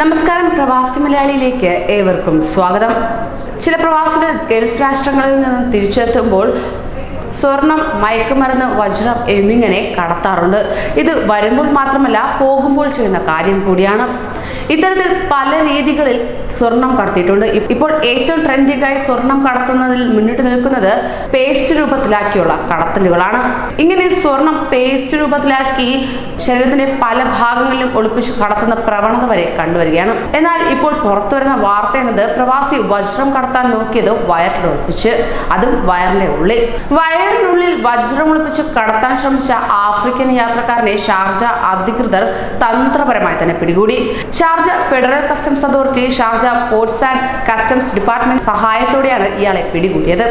നമസ്കാരം പ്രവാസി മലയാളിയിലേക്ക് ഏവർക്കും സ്വാഗതം. ചില പ്രവാസികൾ ഗൾഫ് രാഷ്ട്രങ്ങളിൽ നിന്ന് തിരിച്ചെത്തുമ്പോൾ സ്വർണം മയക്കുമരുന്ന് വജ്രം എന്നിങ്ങനെ കടത്താറുണ്ട്. ഇത് വരുമ്പോൾ മാത്രമല്ല പോകുമ്പോൾ ചെയ്യുന്ന കാര്യം കൂടിയാണ്. ഇത്തരത്തിൽ പല രീതികളിൽ സ്വർണം കടത്തിയിട്ടുണ്ട്. ഇപ്പോൾ ഏറ്റവും ട്രെൻഡിങ്ങായി സ്വർണം കടത്തുന്നതിൽ മുന്നിട്ട് നിൽക്കുന്നത് പേസ്റ്റ് രൂപത്തിലാക്കിയുള്ള കടത്തലുകളാണ്. ഇങ്ങനെ സ്വർണം പേസ്റ്റ് രൂപത്തിലാക്കി ശരീരത്തിന്റെ പല ഭാഗങ്ങളിലും ഒളിപ്പിച്ച് കടത്തുന്ന പ്രവണത വരെ കണ്ടുവരികയാണ്. എന്നാൽ ഇപ്പോൾ പുറത്തു വരുന്ന വാർത്ത എന്നത് പ്രവാസി വജ്രം കടത്താൻ നോക്കിയത് വയറിൽ ഒളിപ്പിച്ച് അതും വയറിന്റെ ഉള്ളിൽ. വയറിനുള്ളിൽ വജ്രം ഒളിപ്പിച്ച് കടത്താൻ ശ്രമിച്ച ആഫ്രിക്കൻ യാത്രക്കാരനെ ഷാർജ അധികൃതർ തന്ത്രപരമായി തന്നെ പിടികൂടി. Federal customs authority Sharjah ports and customs department സഹായത്തോടെയാണ് ഇയാളെ പിടികൂടിയത്.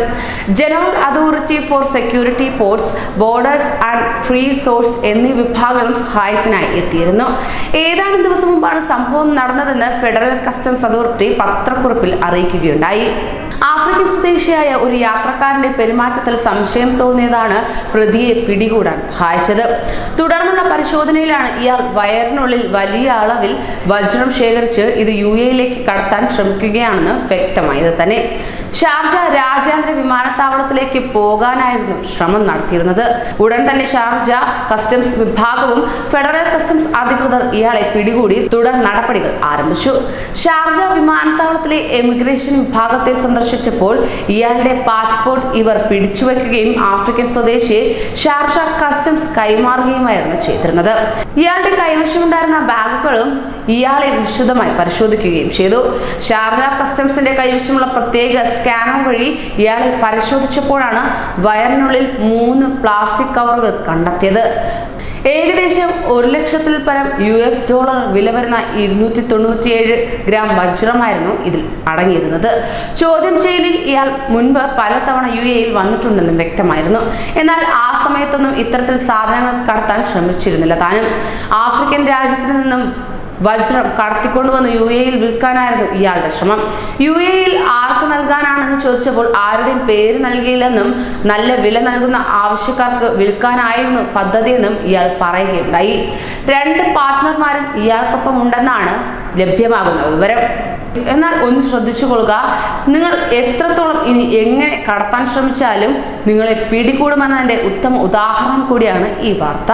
General authority for security ports borders and free source എന്നീ വിഭാഗങ്ങൾ സഹായത്തിനായി എത്തിയിരുന്നു. ഏതാനും ദിവസം മുമ്പാണ് സംഭവം നടന്നതെന്ന് ഫെഡറൽ കസ്റ്റംസ് അതോറിറ്റി പത്രക്കുറിപ്പിൽ അറിയിക്കുകയുണ്ടായി. ആഫ്രിക്കൻ സ്വദേശിയായ ഒരു യാത്രക്കാരന്റെ പെരുമാറ്റത്തിൽ സംശയം തോന്നിയതാണ് പ്രതിയെ പിടികൂടാൻ സഹായിച്ചത്. തുടർന്നുള്ള പരിശോധനയിലാണ് ഇയാൾ വയറിനുള്ളിൽ വലിയ അളവിൽ വജ്രം ശേഖരിച്ച് ഇത് യു എയിലേക്ക് കടത്താൻ ശ്രമിക്കുകയാണെന്ന് വ്യക്തമായത് തന്നെ. ഷാർജ രാജ്യാന്തര വിമാനത്താവളത്തിലേക്ക് പോകാനായിരുന്നു ശ്രമം നടത്തിയിരുന്നത്. ഉടൻ തന്നെ ഷാർജ കസ്റ്റംസ് വിഭാഗവും ഫെഡറൽ കസ്റ്റംസ് അധികൃതർ ഇയാളെ പിടികൂടി തുടർ നടപടികൾ ആരംഭിച്ചു. ഷാർജ വിമാനത്താവളത്തിലെ എമിഗ്രേഷൻ വിഭാഗത്തെ സന്ദർശിച്ചപ്പോൾ ഇയാളുടെ പാസ്പോർട്ട് ഇവർ പിടിച്ചുവെക്കുകയും ആഫ്രിക്കൻ സ്വദേശിയെ ഷാർജ കസ്റ്റംസ് കൈമാറുകയുമായിരുന്നു ചെയ്തിരുന്നത്. ഇയാളുടെ കൈവശമുണ്ടായിരുന്ന ബാഗുകളും ഇയാളെ വിശദമായി പരിശോധിക്കുകയും ചെയ്തു. ഷാർജ കസ്റ്റംസിന്റെ കൈവശമുള്ള പ്രത്യേക സ്കാനർ വഴി ഇയാളെ പരിശോധിച്ചപ്പോഴാണ് വയറിനുള്ളിൽ മൂന്ന് പ്ലാസ്റ്റിക് കവറുകൾ കണ്ടെത്തിയത്. ഏകദേശം ഒരു ലക്ഷത്തിൽ പരം യു എസ് ഡോളർ വില വരുന്ന ഇരുന്നൂറ്റി തൊണ്ണൂറ്റിയേഴ് ഗ്രാം വജ്രമായിരുന്നു ഇതിൽ അടങ്ങിയിരുന്നത്. ചോദ്യം ചെയ്യലിൽ ഇയാൾ മുൻപ് പലതവണ യു എയിൽ വന്നിട്ടുണ്ടെന്നും വ്യക്തമായിരുന്നു. എന്നാൽ ആ സമയത്തൊന്നും ഇത്തരത്തിൽ സാധനങ്ങൾ കടത്താൻ ശ്രമിച്ചിരുന്നില്ല താനും. ആഫ്രിക്കൻ രാജ്യത്തിൽ നിന്നും വജ്രം കടത്തിക്കൊണ്ടുവന്ന് യു എയിൽ വിൽക്കാനായിരുന്നു ഇയാളുടെ ശ്രമം. യു എയിൽ ആർക്ക് നൽകാനാണെന്ന് ചോദിച്ചപ്പോൾ ആരുടെയും പേര് നൽകിയില്ലെന്നും നല്ല വില നൽകുന്ന ആവശ്യക്കാർക്ക് വിൽക്കാനായിരുന്നു പദ്ധതിയെന്നും ഇയാൾ പറയുകയുണ്ടായി. രണ്ട് പാർട്ട്ണർമാരും ഇയാൾക്കൊപ്പം ഉണ്ടെന്നാണ് ലഭ്യമാകുന്ന വിവരം. എന്നാൽ ഒന്ന് ശ്രദ്ധിച്ചു കൊള്ളുക നിങ്ങൾ എത്രത്തോളം ഇനി എങ്ങനെ കടത്താൻ ശ്രമിച്ചാലും നിങ്ങളെ പിടികൂടുമെന്നതിന്റെ ഉത്തമ ഉദാഹരണം കൂടിയാണ് ഈ വാർത്ത.